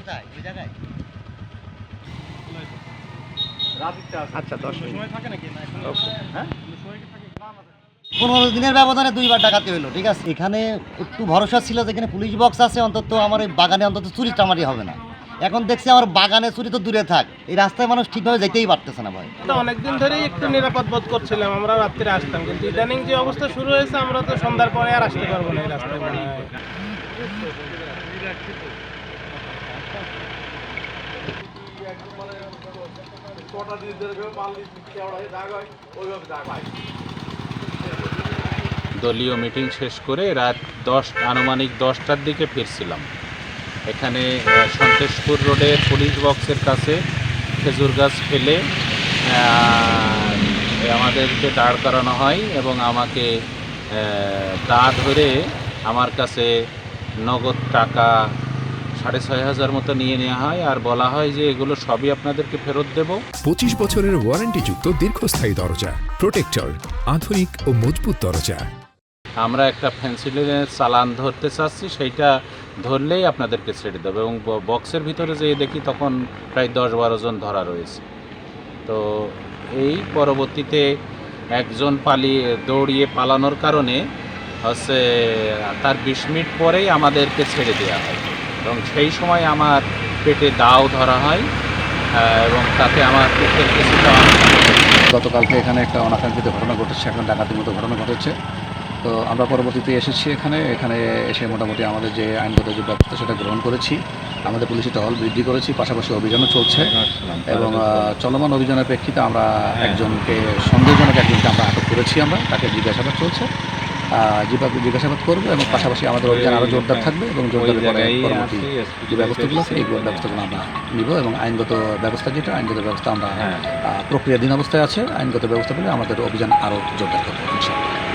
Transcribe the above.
কোথায়? ওই জায়গায়? আচ্ছা, হ্যাঁ? পনেরো দিনের ব্যবধানে দুইবার ডাকাতি হলো ঠিক আছে? এখানে একটু ভরসা ছিল যেখানে পুলিশ বক্স আছে অন্তত আমার বাগানে অন্তত চুরি টামারি হবে না। এখন দেখছি আমার বাগানে চুরি তো দূরে থাক। এই রাস্তায় মানুষ ঠিকভাবে যেতেই পারতেছে না ভাই। অনেকদিন ধরেই একটু নিরাপদ বোধ করছিলাম আমরা রাত্রে আসতাম। কিন্তু ইদানিং যে অবস্থা শুরু হয়েছে আমরা তো সন্ধ্যার পরে আর আসতে পারব না দলীয় মিটিং শেষ করে রাত দশ আনুমানিক দশটার দিকে ফিরছিলাম। এখানে আহ, সন্তোষপুর রোডের পুলিশ বক্সের কাছে খেজুর গাছ ফেলে আমাদেরকে দাঁড় করানো হয় এবং আমাকে দা ধরে আমার কাছে নগদ টাকা সাড়ে ছয় হাজার মতো নিয়ে নেওয়া হয় আর বলা হয় যে এগুলো সবই আপনাদেরকে ফেরত দেবো। পঁচিশ বছরের ওয়ারেন্টিযুক্ত দীর্ঘস্থায়ী দরজা প্রোটেক্টর আধুনিক ও মজবুত দরজা। আমরা একটা ফেন্সিলের চালান ধরতে চাচ্ছি সেইটা ধরলেই আপনাদেরকে ছেড়ে দেবো এবং বক্সের ভিতরে যেয়ে দেখি তখন প্রায় দশ বারো জন ধরা রয়েছে। তো এই পরবর্তীতে একজন পালিয়ে দৌড়িয়ে পালানোর কারণে হচ্ছে তার বিশ মিনিট পরেই আমাদেরকে ছেড়ে দেওয়া হয়। সেই সময় আমার পেটে দাও ধরা হয় এবং তাতে আমার পেটের কিছুটা গতকালকে এখানে একটা অনাকাঙ্ক্ষিত ঘটনা ঘটেছে, এখন ডাকাতির মতো ঘটনা ঘটেছে। তো আমরা পরবর্তীতে এসেছি এখানে এখানে এসে মোটামুটি আমাদের যে আইনগত যে ব্যবস্থা সেটা গ্রহণ করেছি। আমাদের পুলিশি টহল বৃদ্ধি করেছি, পাশাপাশি অভিযানও চলছে। এবং চলমান অভিযানের প্রেক্ষিতে আমরা একজনকে, সন্দেহজনক একজনকে আমরা আটক করেছি আমরা, তাকে জিজ্ঞাসাবাদ চলছে। আহ, জিজ্ঞা- জিজ্ঞাসাবাদ করব এবং পাশাপাশি আমাদের অভিযান আরও জোরদার থাকবে এবং জোরদার পরবর্তী যে ব্যবস্থাগুলো আছে এই ব্যবস্থাগুলো আমরা নিব এবং আইনগত ব্যবস্থা যেটা আইনগত ব্যবস্থা আমরা আহ, প্রক্রিয়াধীন অবস্থায় আছে আইনগত ব্যবস্থা পেলে আমাদের অভিযান আরও জোরদার করব ইনশাআল্লাহ।